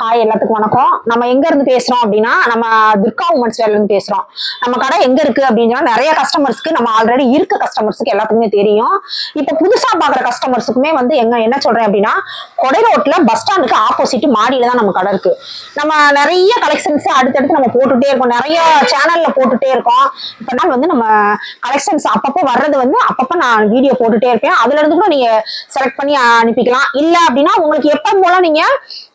Hi எல்லாத்துக்கும் வணக்கம். நம்ம எங்க இருந்து பேசுறோம் அப்படின்னா நம்ம துர்கா உமன்ஸ் வேர்ல இருந்து பேசுறோம். நம்ம கடை எங்க இருக்கு அப்படின்னு சொன்னா நிறைய கஸ்டமர்ஸ்க்கு நம்ம ஆல்ரெடி இருக்க கஸ்டமர்ஸ்க்கு எல்லாத்துக்குமே தெரியும். இப்ப புதுசா பாக்குற கஸ்டமர்ஸுக்குமே வந்து எங்க என்ன சொல்றேன் அப்படின்னா கொடை ரோட்ல பஸ் ஸ்டாண்டுக்கு ஆப்போசிட் மாடியில தான் நம்ம கடை இருக்கு. நம்ம நிறைய கலெக்ஷன்ஸ் அடுத்தடுத்து நம்ம போட்டுட்டே இருக்கோம். நிறைய சேனல்ல போட்டுட்டே இருக்கோம். இப்ப வந்து நம்ம கலெக்ஷன்ஸ் அப்பப்போ வர்றது வந்து அப்பப்போ நான் வீடியோ போட்டுட்டே இருப்பேன். அதுல இருந்து கூட நீங்க செலக்ட் பண்ணி அனுப்பிக்கலாம். இல்ல அப்படின்னா உங்களுக்கு எப்போ போல நீங்க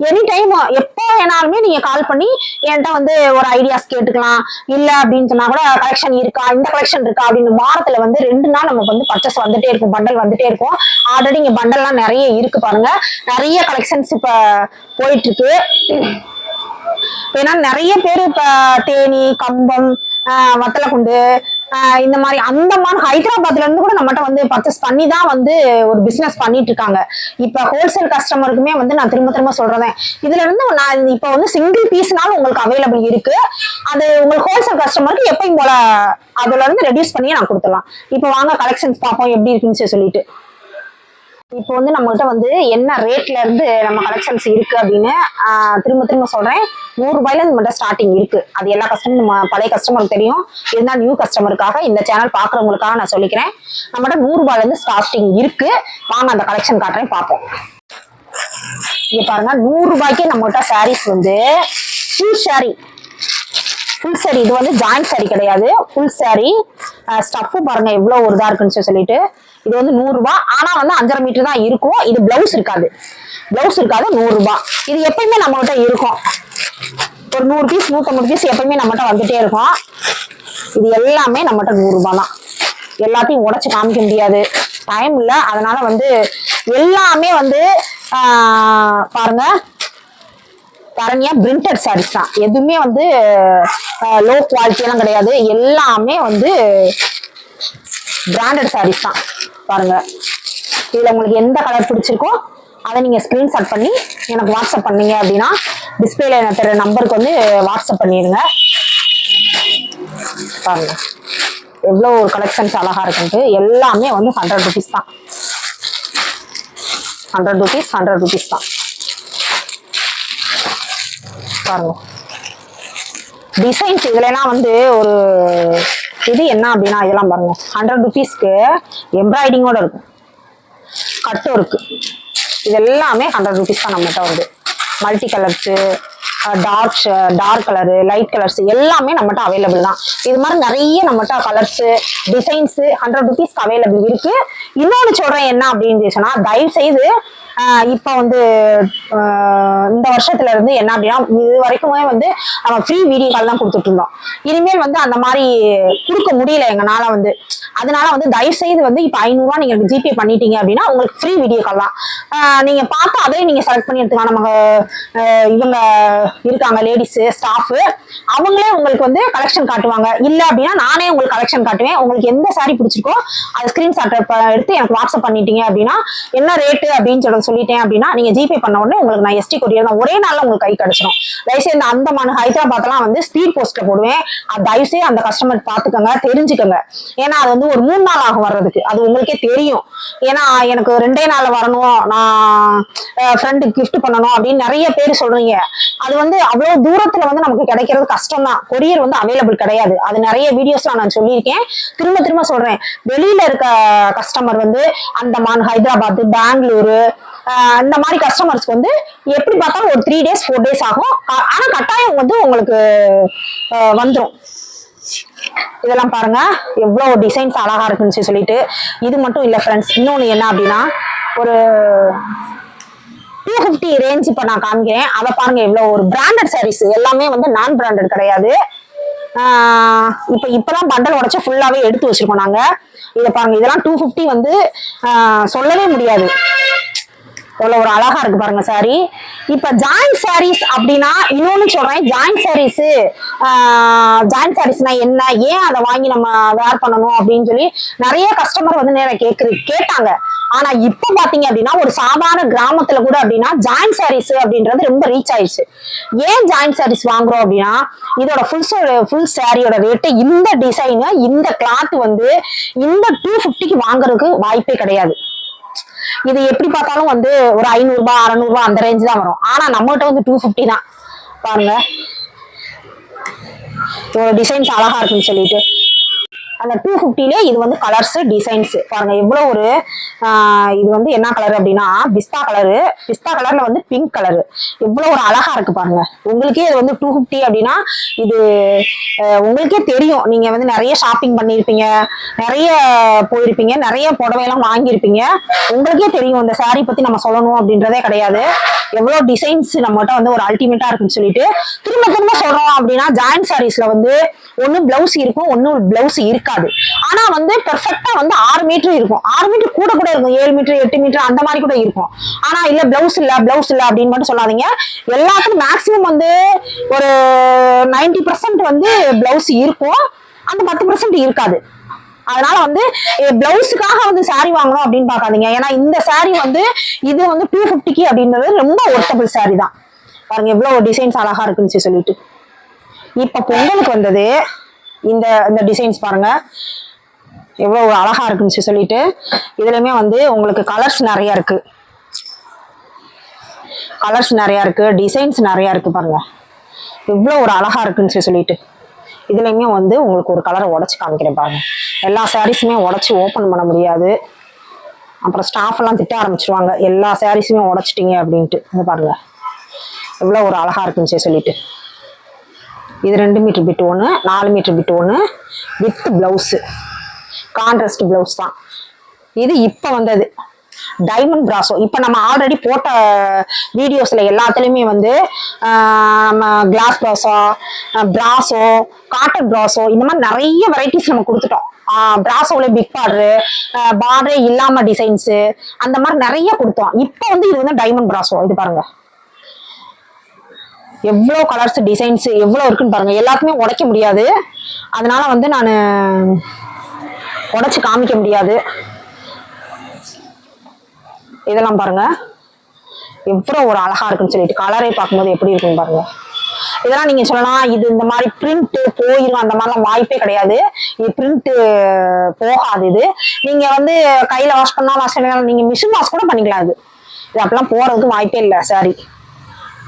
எனி டைம் எப்போ வேணாலுமே நீங்க கால் பண்ணி என்கிட்ட வந்து ஒரு ஐடியாஸ் கேட்டுக்கலாம். இல்ல அப்படின்னு சொன்னா கூட கலெக்ஷன் இருக்கா? இந்த கலெக்ஷன் இருக்கா? அப்படின்னு வாரத்துல வந்து ரெண்டு நாள் நமக்கு வந்து பர்ச்சேஸ் வந்துட்டே இருக்கும். பண்டல் வந்துட்டே இருக்கும். ஆல்ரெடி இங்க பண்டல்லாம் நிறைய இருக்கு பாருங்க. நிறைய கலெக்ஷன்ஸ் இப்ப போயிட்டு இருக்கு. ஏன்னா நிறைய பேர் இப்ப தேனி கம்பம் வத்தலக்குண்டு இந்த மாதிரி அந்தமான் ஹைதராபாத்ல இருந்து கூட நம்மகிட்ட வந்து பர்ச்சேஸ் பண்ணி தான் வந்து ஒரு பிசினஸ் பண்ணிட்டு இருக்காங்க. இப்ப ஹோல்சேல் கஸ்டமருக்குமே வந்து நான் திரும்ப திரும்ப சொல்றேன். இதுல இருந்து நான் இப்ப வந்து சிங்கிள் பீஸ்னாலும் உங்களுக்கு அவைலபிள் இருக்கு. அது உங்களுக்கு ஹோல்சேல் கஸ்டமருக்கு எப்பயும் போல அதுல இருந்து ரெடியூஸ் பண்ணி நான் கொடுத்துடலாம். இப்போ வாங்க கலெக்ஷன்ஸ் பார்ப்போம் எப்படி இருக்குன்னு சொல்லிட்டு. இப்போ வந்து நம்மகிட்ட வந்து என்ன ரேட்ல இருந்து நம்ம கலெக்ஷன்ஸ் இருக்கு அப்படின்னு திரும்ப திரும்ப சொல்றேன். நூறு ரூபாயில நம்மகிட்ட ஸ்டார்டிங் இருக்கு. அது எல்லா கஸ்டமர் நம்ம பழைய கஸ்டமருக்கு தெரியும். இருந்தால் நியூ கஸ்டமருக்காக இந்த சேனல் பாக்குறவங்களுக்காக நான் சொல்லிக்கிறேன். நம்மகிட்ட நூறு ரூபாயில இருந்து ஸ்டார்டிங் இருக்கு. வாங்க அந்த கலெக்ஷன் காட்டுறேன் பார்ப்போம். இங்க பாருங்க நூறு ரூபாய்க்கே நம்மகிட்ட சாரீஸ் வந்து ஃபுல் saree. ஃபுல் saree இது வந்து ஜாயிண்ட் saree கிடையாது. ஃபுல் saree ஸ்டஃப் பாருங்க எவ்வளவு ஒரு இதா இருக்குன்னு சொல்லி- சொல்லிட்டு. இது வந்து நூறுரூபா ஆனால் ஆனா வந்து அஞ்சரை மீட்டர் தான் இருக்கும். இது பிளவுஸ் இருக்காது. பிளவுஸ் இருக்காது நூறுரூபா இது எப்பயுமே நம்மகிட்ட இருக்கும். ஒரு நூறு பீஸ் நூற்றம்பது பீஸ் எப்பயுமே நம்மகிட்ட வந்துட்டே இருக்கும். இது எல்லாமே நம்மகிட்ட நூறுரூபா தான். எல்லாத்தையும் உடச்சி காமிக்க முடியாது. டைம் இல்லை. அதனால வந்து எல்லாமே வந்து பாருங்க. தரணியா பிரிண்டட் சாரீஸ் தான். எதுவுமே வந்து லோ குவாலிட்டியெல்லாம் கிடையாது. எல்லாமே வந்து பிராண்டட் சாரீஸ் தான். பாருங்க. இதுல உங்களுக்கு எந்த கலர் பிடிச்சிருக்கோ அதை நீங்க ஸ்கிரீன்ஷாட் பண்ணி எனக்கு வாட்ஸ்அப் பண்ணீங்க அப்படின்னா டிஸ்பிளேல எனக்கு தெரிய நம்பருக்கு வந்து வாட்ஸ்அப் பண்ணிடுங்க. பாருங்க. எவ்வளோ ஒரு கலெக்ஷன்ஸ் அழகா இருக்குன்ட்டு எல்லாமே வந்து ஹண்ட்ரட் ருபீஸ் தான். ஹண்ட்ரட் ருபீஸ் ஹண்ட்ரட் ருபீஸ் தான். பாருங்க. டிசைன்ஸ் இதுலலாம் வந்து ஒரு இது என்ன அப்படின்னா இதெல்லாம் பாருங்க. ஹண்ட்ரட் ருபீஸ்க்கு எம்ப்ராய்டிங்கோட இருக்கும். கட்டும் இருக்கு. இது எல்லாமே ஹண்ட்ரட் ருபீஸ் தான் நம்மகிட்ட வந்து multi colours dark dark colour light colours எல்லாமே நம்மகிட்ட அவைலபிள் தான். இது மாதிரி நிறைய நம்மகிட்ட கலர்ஸு டிசைன்ஸு ஹண்ட்ரட் ருபீஸ்க்கு அவைலபிள் இருக்குது இன்னொன்று சொல்கிறேன் என்ன அப்படின்னு சொன்னால் தயவு செய்து இப்போ வந்து இந்த வருஷத்துல இருந்து என்ன அப்படின்னா இது வரைக்குமே வந்து நம்ம ஃப்ரீ வீடியோ கால் தான் கொடுத்துட்டு இருந்தோம் இனிமேல் வந்து அந்த மாதிரி கொடுக்க முடியல எங்கனால வந்து. அதனால வந்து தயவு செய்து வந்து இப்போ ஐநூறுரூவா நீங்க ஜிபே பண்ணிட்டீங்க அப்படின்னா உங்களுக்கு ஃப்ரீ வீடியோ கால் தான். நீங்க பார்த்து அதே நீங்க செலக்ட் பண்ணி எடுத்துக்கலாம் நம்ம இவங்க இருக்காங்க லேடிஸ் ஸ்டாஃப் அவங்களே உங்களுக்கு வந்து கலெக்ஷன் காட்டுவாங்க. இல்ல அப்படின்னா நானே உங்களுக்கு கலெக்ஷன் காட்டுவேன். உங்களுக்கு எந்த சாரி பிடிச்சிருக்கோ அதை ஸ்கிரீன்ஷாட் எடுத்து எனக்கு வாட்ஸ்அப் பண்ணிட்டீங்க அப்படின்னா என்ன ரேட்டு அப்படின்னு சொல்லி சொல்லிட்டேன் அப்படின்னா நீங்க ஜிபே பண்ண உடனே உங்களுக்கு நான் எஸ்டி கொரியர் தான் ஒரே நாள்ல உங்களுக்கு கை கிடைச்சிடும். தயவுசெய்து இந்த அந்தமான் ஹைதராபாத்லாம் வந்து ஸ்பீட் போஸ்ட்ல போடுவேன். தயவுசெய்து அந்த கஸ்டமர் பாத்துக்கோங்க தெரிஞ்சுக்கோங்க. ஏன்னா அது வந்து ஒரு மூணு நாள் ஆகும் வர்றதுக்கு. அது உங்களுக்கே தெரியும். ஏன்னா எனக்கு ரெண்டே நாள்ல வரணும் நான் ஃப்ரெண்டுக்கு கிஃப்ட் பண்ணணும் அப்படின்னு நிறைய பேர் சொல்றீங்க. அது வந்து அவ்வளவு தூரத்துல வந்து நமக்கு கிடைக்கிறது கஷ்டம் தான். கொரியர் வந்து அவைலபிள் கிடையாது. அது நிறைய வீடியோஸ்லாம் நான் சொல்லியிருக்கேன். திரும்ப திரும்ப சொல்றேன். வெளியில இருக்க கஸ்டமர் வந்து அந்தமான் ஹைதராபாத் பெங்களூரு அந்த இந்த மாதிரி கஸ்டமர்ஸ்க்கு வந்து எப்படி பார்த்தாலும் ஒரு த்ரீ டேஸ் ஃபோர் டேஸ் ஆகும். ஆனால் கட்டாயம் வந்து உங்களுக்கு வந்துடும் இதெல்லாம் பாருங்க. எவ்வளோ டிசைன்ஸ் அழகா இருக்குன்னு சொல்லிட்டு. இது மட்டும் இல்லை ஃப்ரெண்ட்ஸ் இன்னொன்று என்ன அப்படின்னா ஒரு டூ ஃபிஃப்டி ரேஞ்ச் இப்போ நான் காமிக்கிறேன். அதை பாருங்க எவ்வளோ ஒரு பிராண்டட் சாரீஸ் எல்லாமே வந்து நான் பிராண்டட் கிடையாது இப்போ இப்போதான் பண்டல் உடச்சு ஃபுல்லாகவே எடுத்து வச்சிருக்கோம் நாங்கள் இதை பாருங்க இதெல்லாம் டூ ஃபிஃப்டி வந்து சொல்லவே முடியாது. எவ்வளவு ஒரு அழகா இருக்கு பாருங்க சாரி இப்ப ஜாயிண்ட் சாரீஸ் அப்படின்னா இன்னொன்னு சொல்றேன் ஜாயிண்ட் சாரீஸ் ஜாயிண்ட் சாரீஸ்னா என்ன? ஏன் அதை வாங்கி நம்ம வேர் பண்ணணும் அப்படின்னு சொல்லி நிறைய கஸ்டமர் வந்து நேரம் கேக்குது கேட்டாங்க. ஆனா இப்ப பாத்தீங்க அப்படின்னா ஒரு சாதாரண கிராமத்துல கூட அப்படின்னா ஜாயிண்ட் சாரீஸ் அப்படின்றது ரொம்ப ரீச் ஆயிடுச்சு. ஏன் ஜாயிண்ட் சாரீஸ் வாங்குறோம் அப்படின்னா இதோட ஃபுல் ஃபுல் சாரியோட ரேட்டு இந்த டிசைனு இந்த கிளாத் வந்து இந்த டூ ஃபிஃப்டிக்கு வாங்குறதுக்கு வாய்ப்பே கிடையாது. இது எப்படி பார்த்தாலும் வந்து ஒரு ஐநூறுபா அறநூறுபா அந்த ரேஞ்ச் தான் வரும். ஆனா நம்மகிட்ட வந்து டூ ஃபிஃப்டி தான். பாருங்க. ஒரு டிசைன்ஸ் அழகா இருக்குன்னு சொல்லிட்டு. அந்த டூ ஃபிஃப்டிலே இது வந்து கலர்ஸ் டிசைன்ஸ் பாருங்க எவ்வளோ ஒரு இது வந்து என்ன கலர் அப்படின்னா பிஸ்தா கலரு பிஸ்தா கலர்ல வந்து பிங்க் கலரு எவ்வளோ ஒரு அழகா இருக்கு பாருங்க. உங்களுக்கே இது வந்து டூ ஃபிஃப்டி அப்படின்னா இது உங்களுக்கே தெரியும். நீங்க வந்து நிறைய ஷாப்பிங் பண்ணியிருப்பீங்க நிறைய போயிருப்பீங்க நிறைய புடவையெல்லாம் வாங்கியிருப்பீங்க. உங்களுக்கே தெரியும் இந்த saree பத்தி நம்ம சொல்லணும் அப்படின்றதே கிடையாது. எவ்வளோ டிசைன்ஸ் நம்மகிட்ட வந்து ஒரு அல்டிமேட்டா இருக்குன்னு சொல்லிட்டு திரும்ப திரும்ப சொல்றோம் அப்படின்னா ஜாயிண்ட் சாரீஸ்ல வந்து ஒண்ணு பிளவுஸ் இருக்கும் ஒண்ணு பிளவுஸ் இருக்காது. ஆனா வந்து பெர்ஃபெக்டா வந்து ஆறு மீட்டர் இருக்கும். ஆறு மீட்டர் கூட கூட இருக்கும். ஏழு மீட்டர் எட்டு மீட்டர் அந்த மாதிரி கூட இருக்கும். ஆனா இல்ல பிளவுஸ் இல்ல பிளவுஸ் இல்ல அப்படின்னு மட்டும் சொல்லாதீங்க. எல்லாத்துக்கும் மேக்ஸிமம் வந்து ஒரு 90% பர்சன்ட் வந்து பிளவுஸ் இருக்கும். அந்த பத்து பர்சன்ட் இருக்காது. அதனால வந்து பிளவுஸுக்காக வந்து சாரி வாங்கணும் அப்படின்னு பார்க்காதீங்க. ஏன்னா இந்த சாரி வந்து இது வந்து டூ ஃபிஃப்டிக்கு அப்படின்றது ரொம்ப ஒர்த்தபிள் சாரி தான். பாருங்க எவ்வளவு டிசைன்ஸ் அழகா இருக்குன்னு சொல்லிட்டு. இப்ப பொங்கலுக்கு வந்தது இந்த இந்த டிசைன்ஸ் பாருங்க. எவ்வளோ ஒரு அழகா இருக்குன்னு சொல்லிட்டு இதுலையுமே வந்து உங்களுக்கு கலர்ஸ் நிறையா இருக்கு. கலர்ஸ் நிறையா இருக்கு டிசைன்ஸ் நிறையா இருக்கு பாருங்க. எவ்வளோ ஒரு அழகா இருக்குன்னு சொல்லிட்டு. இதுலையுமே வந்து உங்களுக்கு ஒரு கலரை உடச்சி காமிக்கிறேன் பாருங்க. எல்லா சாரீஸுமே உடச்சி ஓப்பன் பண்ண முடியாது. அப்புறம் ஸ்டாஃப் எல்லாம் திட்ட ஆரம்பிச்சிருவாங்க. எல்லா சாரீஸுமே உடச்சிட்டிங்க அப்படின்ட்டு. இது பாருங்க. எவ்வளோ ஒரு அழகா இருக்குன்னு சொல்லிட்டு. இது ரெண்டு மீட்ரு பிட் ஒன்று நாலு மீட்ரு பிட் ஒன்று வித் ப்ளவுஸு கான்ட்ராஸ்ட் ப்ளவுஸ் தான். இது இப்போ வந்தது. டைமண்ட் பிராசோ இப்போ நம்ம ஆல்ரெடி போட்ட வீடியோஸில் எல்லாத்துலேயுமே வந்து நம்ம கிளாஸ் பிராசோ பிராசோ காட்டன் பிராசோ இந்த மாதிரி நிறைய வெரைட்டிஸ் நம்ம கொடுத்துட்டோம். பிராசோவில் பிக் பார்டரு பார்டரே இல்லாமல் டிசைன்ஸு அந்த மாதிரி நிறைய கொடுத்தோம். இப்போ வந்து இது வந்து டைமண்ட் பிராசோ இது பாருங்கள் எவ்வளோ கலர்ஸ் டிசைன்ஸ் எவ்வளோ இருக்குன்னு பாருங்கள் எல்லாத்துக்குமே உடைக்க முடியாது. அதனால் வந்து நான் உடச்சி காமிக்க முடியாது. இதெல்லாம் பாருங்கள் எவ்வளோ ஒரு அழகா இருக்குன்னு சொல்லிட்டு கலரை பார்க்கும்போது எப்படி இருக்குன்னு பாருங்கள் இதெல்லாம் நீங்க சொல்லலாம் இது இந்த மாதிரி பிரிண்ட் போயிடும் அந்த மாதிரிலாம் வாய்ப்பே கிடையாது. இது பிரிண்ட் போகாது இது. நீங்க வந்து கையில வாஷ் பண்ணா வாஷ் பண்ணலாம் நீங்க மிஷின் வாஷ் கூட பண்ணிக்கலாம் இது. இது அப்படிலாம் போறதுக்கு வாய்ப்பே இல்லை சாரி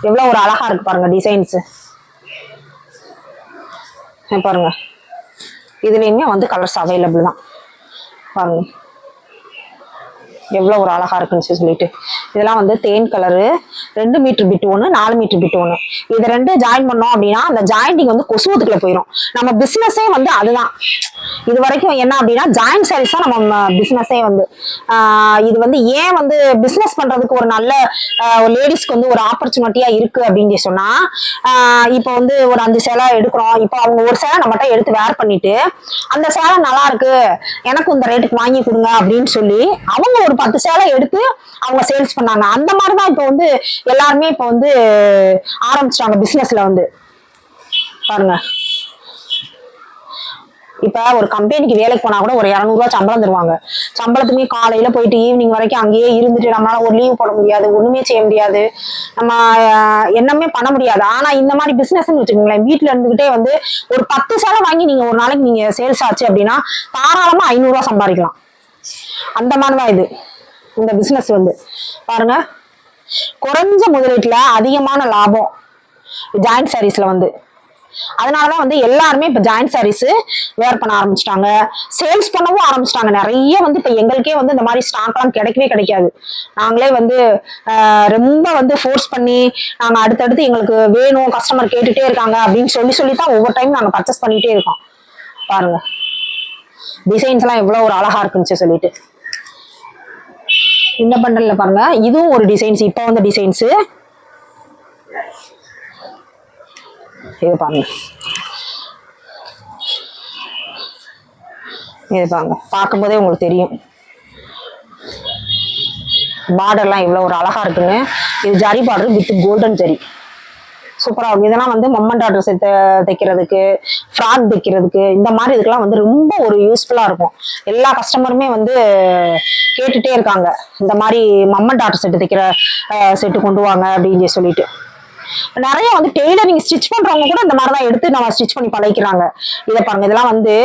எவ்வளவு ஒரு அழகா இருக்கு பாருங்க டிசைன்ஸ் பாருங்க. இதுலயுமே வந்து கலர்ஸ் அவைலபிள் தான். பாருங்க. எவ்வளோ ஒரு அழகா இருக்குன்னு சொல்லிட்டு. இதெல்லாம் வந்து தேன் கலரு ரெண்டு மீட்டர் பிட்டு ஒன்று நாலு மீட்டர் பிட்டு ஒன்று இதை ரெண்டு ஜாயின் பண்ணோம் அப்படின்னா அந்த ஜாயிண்டிங் வந்து கொசுவத்துக்குள்ள போயிடும் நம்ம பிஸ்னஸே வந்து அதுதான். இது வரைக்கும் என்ன அப்படின்னா ஜாயிண்ட் சாரீஸ் தான் நம்ம பிஸ்னஸே வந்து. இது வந்து ஏன் வந்து பிஸ்னஸ் பண்ணுறதுக்கு ஒரு நல்ல லேடிஸ்க்கு வந்து ஒரு ஆப்பர்ச்சுனிட்டியாக இருக்கு அப்படின்னு சொன்னால் இப்போ வந்து ஒரு அஞ்சு சேலை எடுக்கிறோம். இப்போ அவங்க ஒரு சேலை நம்மகிட்ட எடுத்து வேர் பண்ணிட்டு அந்த சேலை நல்லா இருக்கு. எனக்கு இந்த ரேட்டுக்கு வாங்கி கொடுங்க அப்படின்னு சொல்லி அவங்க ஒரு பத்து சேலை எடுத்து அவங்க சேல்ஸ் பண்ணாங்க. அந்த மாதிரி தான் இப்போ வந்து எல்லாருமே இப்போ வந்து ஆரம்பிச்சிட்டாங்க பிசினஸ்ல வந்து. பாருங்க. இப்ப ஒரு கம்பெனிக்கு வேலைக்கு போனா கூட ஒரு இரநூறுவா சம்பளம் தருவாங்க. சம்பளத்துக்குமே காலையில போயிட்டு ஈவினிங் வரைக்கும் அங்கேயே இருந்துட்டு நம்மளால ஒரு லீவ் போட முடியாது ஒண்ணுமே செய்ய முடியாது. நம்ம என்னமே பண்ண முடியாது. ஆனா இந்த மாதிரி பிசினஸ்ன்னு வச்சுக்கோங்களேன் வீட்டுல இருந்துகிட்டே வந்து ஒரு பத்து சேலை வாங்கி நீங்க ஒரு நாளைக்கு நீங்க சேல்ஸ் ஆச்சு அப்படின்னா தாராளமா ஐநூறுரூவா சம்பாதிக்கலாம். அந்த மாதிரி தான் இது. இந்த பிசினஸ் வந்து. பாருங்க. குறைஞ்ச முதலீட்டுல அதிகமான லாபம் ஜாயிண்ட் சாரீஸ்ல வந்து. அதனாலதான் வந்து எல்லாருமே இப்ப ஜாயிண்ட் சாரீஸ் வேர் பண்ண ஆரம்பிச்சிட்டாங்க. சேல்ஸ் பண்ணவும் ஆரம்பிச்சிட்டாங்க. நிறைய வந்து இப்ப எங்களுக்கே வந்து இந்த மாதிரி ஸ்டாக்லாம் கிடைக்கவே கிடைக்காது. நாங்களே வந்து ரொம்ப வந்து ஃபோர்ஸ் பண்ணி நாங்க அடுத்தடுத்து எங்களுக்கு வேணும் கஸ்டமர் கேட்டுட்டே இருக்காங்க அப்படின்னு சொல்லி சொல்லி தான் ஒவ்வொரு டைம் நாங்க பர்ச்சேஸ் பண்ணிட்டே இருக்கோம். பாருங்க. டிசைன்ஸ் எல்லாம் எவ்வளவு ஒரு அழகா இருக்குன்னு சொல்லிட்டு. இந்த பண்டலில் பாருங்க. இதுவும் ஒரு டிசைன்ஸ் இப்போ வந்த டிசைன்ஸ் இது பாருங்க. இது பாருங்க. பார்க்கும்போதே உங்களுக்கு தெரியும். பார்டர்லாம் இவ்வளோ ஒரு அழகா இருக்குங்க இது zari border with golden zari சூப்பராக இருக்கும். இதெல்லாம் வந்து மம்மன் டாட்டர் தைத்த தைக்கிறதுக்கு ஃப்ராக் தைக்கிறதுக்கு இந்த மாதிரி இதுக்கெல்லாம் வந்து ரொம்ப ஒரு யூஸ்ஃபுல்லாக இருக்கும். எல்லா கஸ்டமருமே வந்து கேட்டுட்டே இருக்காங்க. இந்த மாதிரி மம்மன் டாட்டர் செட்டு தைக்கிற செட்டு கொண்டு வாங்க அப்படின்னு சொல்லிட்டு. நிறைய வந்து டெய்லரிங் ஸ்டிச் பண்றவங்க கூட இந்த மாதிரி தான் எடுத்து நம்ம ஸ்டிச் பண்ணி பழகிக்கிறாங்க. இதை பாருங்க இதெல்லாம் வந்து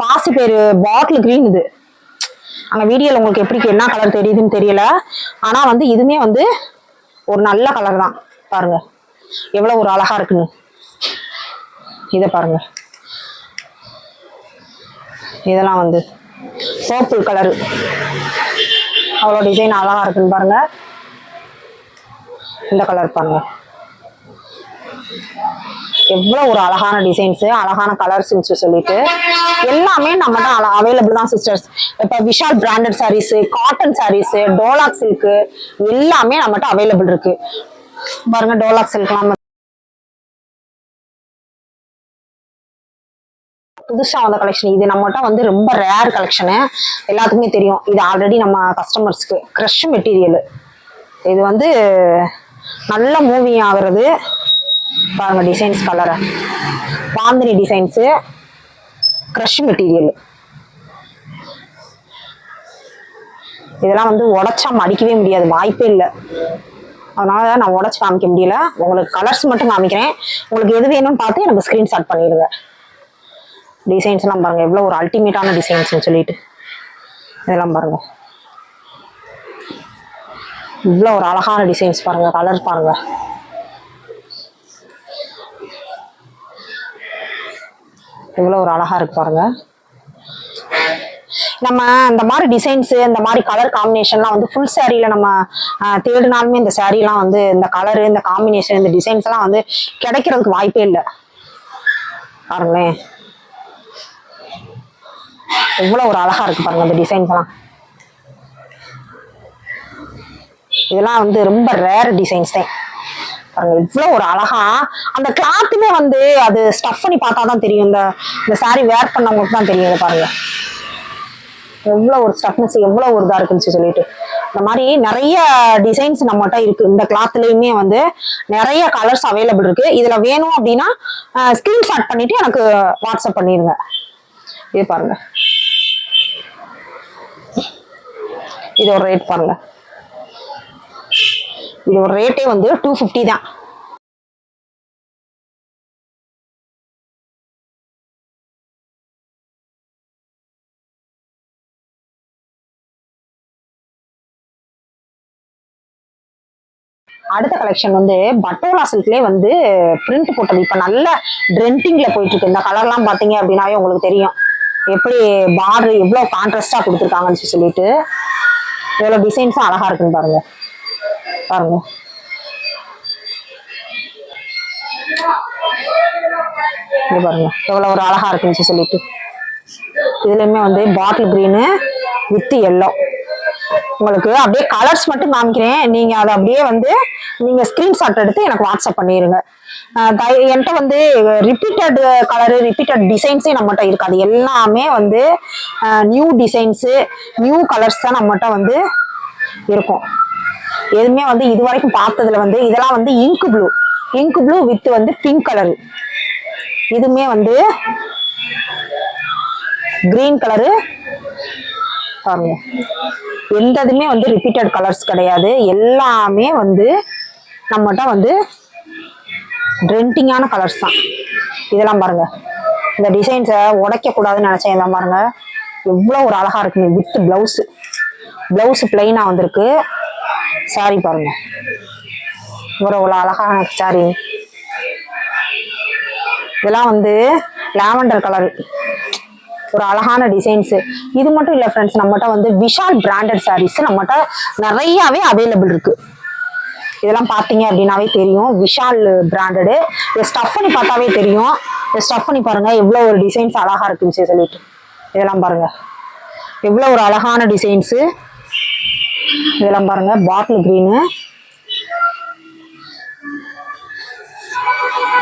பாசி பேரு பாட்டில் கிரீன் இது. அங்கே வீடியோவில் உங்களுக்கு எப்படி என்ன கலர் தெரியுதுன்னு தெரியல. ஆனால் வந்து இதுவுமே வந்து ஒரு நல்ல கலர் தான். பாருங்க. எவ்வளோ ஒரு அழகா இருக்குன்னு இதை பாருங்க. இதெல்லாம் வந்து பர்பிள் கலரு அவ்வளோ டிசைன் அழகா இருக்குன்னு பாருங்க. இந்த கலர் பாருங்க. எவ்வளோ ஒரு அழகான டிசைன்ஸு அழகான கலர்ஸ்ன்னு சொல்லிட்டு எல்லாமே நம்மகிட்ட அவைலபிள் தான் சிஸ்டர்ஸ் இப்போ விஷால் பிராண்டட் சாரீஸு காட்டன் சாரீஸு டோலாக் சில்க்கு எல்லாமே நம்மகிட்ட அவைலபிள் இருக்கு. பாருங்க டோலாக் எடுக்கலாம் புதுசா வந்த கலெக்ஷன் இது நம்மகிட்ட வந்து ரொம்ப ரேர் கலெக்ஷனு எல்லாத்துக்குமே தெரியும். இது ஆல்ரெடி நம்ம கஸ்டமர்ஸ்க்கு க்ரஷ் மெட்டீரியல் இது வந்து நல்ல மூவிங் ஆகுறது. பாருங்க டிசைன்ஸ் கலரை பாந்தினி டிசைன்ஸு க்ரஷ் மெட்டீரியல் இதெல்லாம் வந்து உடச்சா மடிக்கவே முடியாது. வாய்ப்பே இல்லை. அதனால நான் உடச்சி காமிக்க முடியல. உங்களுக்கு கலர்ஸ் மட்டும் காமிக்கிறேன். உங்களுக்கு எது வேணும்னு பார்த்து எனக்கு ஸ்க்ரீன்ஷாட் பண்ணிடுங்க. டிசைன்ஸ்லாம் பாருங்க. எவ்வளோ ஒரு அல்டிமேட்டான டிசைன்ஸ்னு சொல்லிட்டு. இதெல்லாம் பாருங்க. இவ்வளோ ஒரு அழகான டிசைன்ஸ் பாருங்க. கலர் பாருங்க. இவ்வளோ ஒரு அழகா இருக்கு பாருங்கள் நம்ம இந்த மாதிரி டிசைன்ஸ் இந்த மாதிரி கலர் காம்பினேஷன்லாம் வந்து ஃபுல் சாரியில நம்ம தேடினாலுமே இந்த சாரீலாம் வந்து இந்த கலரு இந்த காம்பினேஷன் இந்த டிசைன்ஸ் எல்லாம் வந்து கிடைக்கிறதுக்கு வாய்ப்பே இல்லை. பாருங்களேன் எவ்வளோ ஒரு அழகா இருக்கு பாருங்க இந்த டிசைன்ஸ் எல்லாம். இதெல்லாம் வந்து ரொம்ப ரேர் டிசைன்ஸ் தான். பாருங்க இவ்வளோ ஒரு அழகா அந்த கிளாத்துமே வந்து அது ஸ்டஃப் பண்ணி பார்த்தா தான் தெரியும். இந்த இந்த சாரி வேர் பண்ணவங்களுக்கு தான் தெரியும் பாருங்க. எவ்வளோ ஒரு ஸ்டஃப்னஸ் எவ்வளோ ஒரு இதாக இருக்குன்னு சொல்லிட்டு. இந்த மாதிரி நிறைய டிசைன்ஸ் நம்மகிட்ட இருக்கு. இந்த கிளாத்லயுமே வந்து நிறைய கலர்ஸ் அவைலபிள் இருக்கு. இதுல வேணும் அப்படின்னா ஸ்கிரீன்ஷாட் பண்ணிட்டு எனக்கு வாட்ஸ்அப் பண்ணிடுங்க இது பாருங்க. இது ஒரு ரேட் பாருங்க. இது ஒரு ரேட்டே வந்து டூ ஃபிஃப்டி தான். அடுத்த கலெக்ஷன் வந்து பட்டோலா சில்க்லேயே வந்து பிரிண்ட் போட்டது. இப்போ நல்ல ட்ரெண்டிங்ல போயிட்டு இருக்கு இந்த கலர்லாம் பார்த்தீங்க அப்படின்னாவே உங்களுக்கு தெரியும். எப்படி பார்டர் எவ்வளோ கான்ட்ராஸ்டாக கொடுத்துருக்காங்கன்னு சொல்லிட்டு எவ்வளோ டிசைன்ஸும் அழகா இருக்குன்னு பாருங்க. பாருங்க. இது பாருங்க. எவ்வளோ ஒரு அழகா இருக்குன்னு சொல்லிட்டு. இதுலயுமே வந்து பாட்டில் கிரீனு வித் எல்லோ உங்களுக்கு அப்படியே கலர்ஸ் மட்டும் காமிக்கிறேன். நீங்க அதை அப்படியே வந்து நீங்க ஸ்கிரீன்ஷாட் எடுத்து எனக்கு வாட்ஸ்அப் பண்ணிடுங்க என்கிட்ட வந்து ரிப்பீட்டட் கலரு ரிப்பீட்டட் டிசைன்ஸே நம்மகிட்ட இருக்காது. எல்லாமே வந்து நியூ டிசைன்ஸு நியூ கலர்ஸ் தான் நம்மகிட்ட வந்து இருக்கும். எதுவுமே வந்து இது வரைக்கும் பார்த்ததுல வந்து இதெல்லாம் வந்து ink blue ink blue with வந்து பிங்க் கலரு இதுவுமே வந்து கிரீன் கலரு பாருங்க எந்த இதுமே வந்து ரிப்பீட்டட் கலர்ஸ் கிடையாது. எல்லாமே வந்து நம்மகிட்ட வந்து ட்ரெண்டிங்கான கலர்ஸ் தான். இதெல்லாம் பாருங்க. இந்த டிசைன்ஸை உடைக்க கூடாதுன்னு நினைச்சேன். இதெல்லாம் பாருங்க. எவ்வளோ ஒரு அழகாக இருக்குங்க. வித் பிளவுஸ் பிளவுஸ் பிளைனாக வந்திருக்கு. சாரி பாருங்க. இவ்வளோ இவ்வளோ அழகான சாரி இதெல்லாம் வந்து லாவெண்டர் கலர் ஒரு அழகான டிசைன்ஸ் இது மட்டும் இல்லை ஃப்ரெண்ட்ஸ் நம்மகிட்ட வந்து விஷால் பிராண்டட் சாரீஸ் நம்மகிட்ட நிறையாவே அவைலபிள் இருக்கு. இதெல்லாம் பார்த்தீங்க அப்படின்னாவே தெரியும். விஷால் பிராண்டடு இதை ஸ்டஃப் பண்ணி பார்த்தாவே தெரியும். ஸ்டஃப் பண்ணி பாருங்க எவ்வளோ ஒரு டிசைன்ஸ் அழகா இருக்குன்னு சொல்லி சொல்லிட்டு. இதெல்லாம் பாருங்க. எவ்வளோ ஒரு அழகான டிசைன்ஸு இதெல்லாம் பாருங்க பாட்டில் க்ரீனு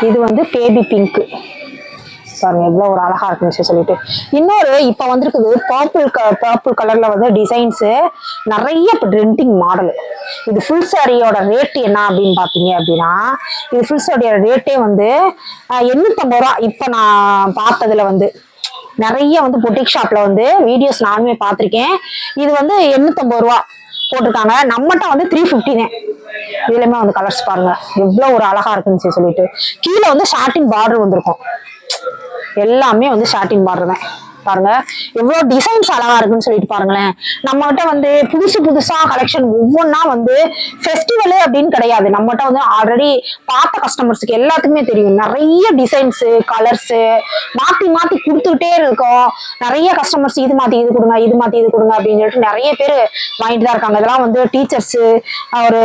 இது வந்து பேபி பிங்க்கு பாருங்க எவ்வளோ ஒரு அழகா இருக்குன்னு சொல்லிட்டு. இன்னொரு இப்போ வந்திருக்குது பர்பிள் பர்பிள் கலர்ல வந்து டிசைன்ஸு நிறைய இப்போ ட்ரெண்டிங் மாடல் இது ஃபுல் சாரியோட ரேட் என்ன அப்படின்னு பார்த்தீங்க அப்படின்னா இது ஃபுல் சாரியோட ரேட்டே வந்து எண்ணூற்றம்பது எண்ணூத்தம்பது ரூபா. இப்போ நான் பார்த்ததுல வந்து நிறைய வந்து பொட்டிக் ஷாப்ல வந்து வீடியோஸ் நானுமே பார்த்துருக்கேன். இது வந்து எண்ணூத்தம்பது ரூபா போட்டிருக்காங்க. நம்மகிட்ட வந்து த்ரீ ஃபிஃப்டி தான். இதுலயுமே வந்து கலர்ஸ் பாருங்க. எவ்வளோ ஒரு அழகா இருக்குன்னு சொல்லிட்டு. கீழே வந்து ஷார்ட்டிங் பார்டர் வந்திருக்கும். எல்லாமே வந்து ஷார்டின் பார்டர் தான் பாருங்க. எவ்வளவு டிசைன்ஸ் அழகா இருக்குன்னு சொல்லிட்டு பாருங்களேன். நம்மகிட்ட வந்து புதுசு புதுசா கலெக்ஷன் ஒவ்வொன்றா வந்து ஃபெஸ்டிவலு அப்படின்னு கிடையாது. நம்மகிட்ட வந்து ஆல்ரெடி பார்த்த கஸ்டமர்ஸுக்கு எல்லாத்துக்குமே தெரியும். நிறைய டிசைன்ஸ் கலர்ஸ் மாத்தி மாத்தி கொடுத்துக்கிட்டே இருக்கோம். நிறைய கஸ்டமர்ஸ் இது மாத்தி இது கொடுங்க இது மாத்தி இது கொடுங்க அப்படின்னு சொல்லிட்டு நிறைய பேர் வாங்கிட்டு தான் இருக்காங்க. இதெல்லாம் வந்து டீச்சர்ஸ் ஒரு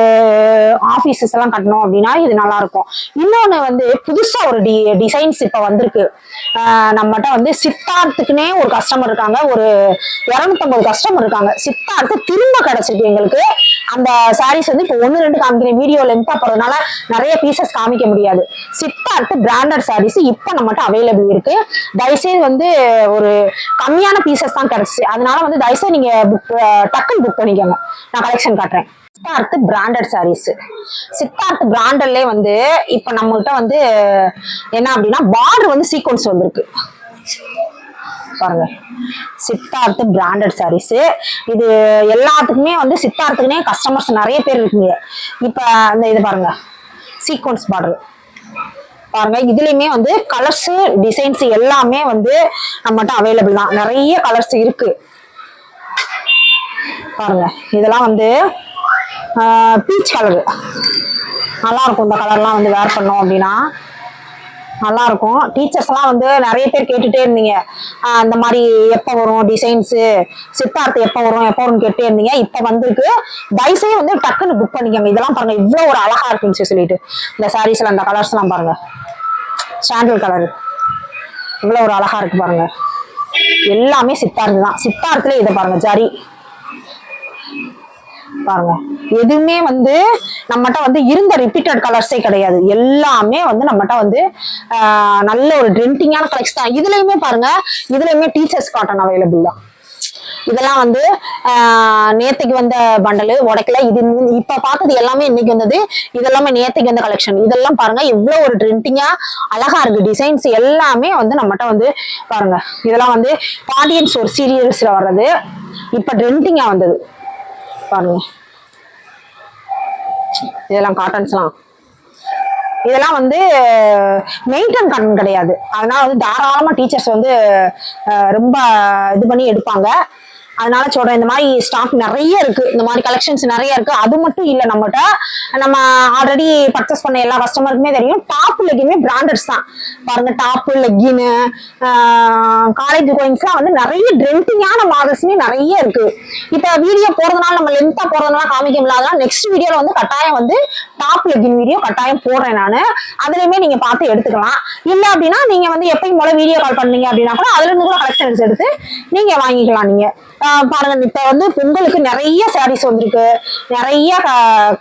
ஆபீசஸ் எல்லாம் கட்டணும் அப்படின்னா இது நல்லா இருக்கும். இன்னொன்னு வந்து புதுசா ஒரு டி டிசைன்ஸ் இப்ப வந்திருக்கு. நம்மகிட்ட வந்து சித்தார்த்துக்குனே ஒரு கஸ்டமர் இருக்காங்க ஒரு இரநூத்தம்பது கஸ்டமர் இருக்காங்க. சித்தார்த்து திரும்ப கிடைச்சிருக்கு எங்களுக்கு. அந்த சாரீஸ் வந்து இப்போ ஒன்று ரெண்டு காமிக்கிறேன். வீடியோ லென்த்தாக போகிறதுனால நிறைய பீசஸ் காமிக்க முடியாது. சித்தார்த்து பிராண்டட் சாரீஸ் இப்போ நம்மகிட்ட அவைலபிள் இருக்கு. தயவுசெய்து வந்து ஒரு கம்மியான பீசஸ் தான் கிடைச்சி அதனால வந்து தயவுசெய்து நீங்க புக் டக்குன்னு புக் பண்ணிக்கோங்க. நான் கலெக்ஷன் காட்டுறேன். சித்தார்த்து பிராண்டட் சாரீஸ் சித்தார்த்து பிராண்டட்லேயே வந்து இப்போ நம்மகிட்ட வந்து என்ன அப்படின்னா பார்டர் வந்து சீக்வன்ஸ் வந்திருக்கு. பாருங்க. சித்தார்த்து பிராண்டட் சாரீஸ் இது எல்லாத்துக்குமே வந்து சித்தார்த்துக்குனே கஸ்டமர்ஸ் நிறைய பேர் இருக்குங்க. இப்போ அந்த இது பாருங்க. சீக்வன்ஸ் பார்டர் பாருங்க இதுலயுமே வந்து கலர்ஸ் டிசைன்ஸ் எல்லாமே வந்து நம்மகிட்ட அவைலபிள் தான். நிறைய கலர்ஸ் இருக்கு. பாருங்க இதெல்லாம் வந்து பீச் கலரு நல்லா இருக்கும். இந்த கலர்லாம் வந்து வேர் பண்ணோம் அப்படின்னா. நல்லா இருக்கும் டீச்சர்ஸ்லாம் வந்து நிறைய பேர் கேட்டுட்டே இருந்தீங்க. அந்த இந்த மாதிரி எப்போ வரும் டிசைன்ஸு சித்தார்த்து எப்போ வரும் எப்போ வரும்னு கேட்டே இருந்தீங்க. இப்போ வந்திருக்கு. தயவுசெய்து வந்து டக்குன்னு புக் பண்ணிக்கோங்க. இதெல்லாம் பாருங்க இவ்வளோ ஒரு அழகா இருக்குன்னு சொல்லிட்டு. இந்த சாரீஸ்ல அந்த கலர்ஸ்லாம் பாருங்க. சாண்டில் கலர் இவ்வளோ ஒரு அழகா இருக்கு பாருங்க. எல்லாமே சித்தார்த்து தான். சித்தார்த்துல இதை பாருங்க ஜரி. பாருங்க. எதுவுமே வந்து நம்மகிட்ட வந்து இருந்த ரிப்பீட்டட் கலர்ஸே கிடையாது. எல்லாமே வந்து நம்மகிட்ட வந்து ஆஹ், நல்ல ஒரு ட்ரெண்டிங்கான கலெக்ஷன் தான். இதுலயுமே பாருங்க இதுலயுமே டீச்சர்ஸ் காட்டன் அவைலபிள் தான். இதெல்லாம் வந்து நேத்துக்கு வந்த பண்டலு உடைக்கல. இது இப்ப பார்த்தது எல்லாமே இன்னைக்கு வந்தது. இதெல்லாமே நேத்துக்கு வந்த கலெக்ஷன் இதெல்லாம் பாருங்க எவ்வளவு ஒரு ட்ரெண்டிங்கா அழகா இருக்கு. டிசைன்ஸ் எல்லாமே வந்து நம்மகிட்ட வந்து பாருங்க. இதெல்லாம் வந்து பாண்டியன்ஸ் ஒரு சீரியல்ஸ்ல வர்றது. இப்ப ட்ரெண்டிங்கா வந்தது. பாருங்க. இதெல்லாம் காட்டன்ஸ்லாம் இதெல்லாம் வந்து மெயின்டைன் காட்டன் கிடையாது. அதனால வந்து தாராளமாக டீச்சர்ஸ் வந்து ரொம்ப இது பண்ணி எடுப்பாங்க. அதனால சொல்றேன் இந்த மாதிரி ஸ்டாக் நிறைய இருக்கு. இந்த மாதிரி கலெக்ஷன்ஸ் நிறைய இருக்கு. அது மட்டும் இல்லை நம்மகிட்ட. நம்ம ஆல்ரெடி பர்ச்சேஸ் பண்ண எல்லா கஸ்டமருக்குமே தெரியும். டாப் லெக்கினுமே பிராண்டட்ஸ் தான். பாருங்க டாப் லெகின்னு காலேஜ் கோயிங்ஸ்லாம் வந்து நிறைய ட்ரெண்டிங்கான மாடல்ஸ்மே நிறைய இருக்கு. இப்போ வீடியோ போறதுனால நம்ம லென்த்தா போறதுனால காமிக்க முடியாதனால நெக்ஸ்ட் வீடியோல வந்து கட்டாயம் வந்து டாப் லெகின் வீடியோ கட்டாயம் போடுறேன் நான். அதுலயுமே நீங்க பார்த்து எடுத்துக்கலாம். இல்ல அப்படின்னா நீங்க வந்து எப்பயும் போல வீடியோ கால் பண்ணீங்க அப்படின்னா கூட அதுல இருந்து கூட கலெக்ஷன்ஸ் எடுத்து நீங்க வாங்கிக்கலாம் நீங்க. பாருங்க இப்ப வந்து பொங்கலுக்கு நிறைய சாரீஸ் வந்திருக்கு. நிறைய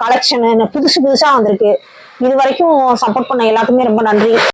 கலெக்ஷன் புதுசு புதுசா வந்திருக்கு. இது வரைக்கும் சப்போர்ட் பண்ண எல்லாத்துக்குமே ரொம்ப நன்றி.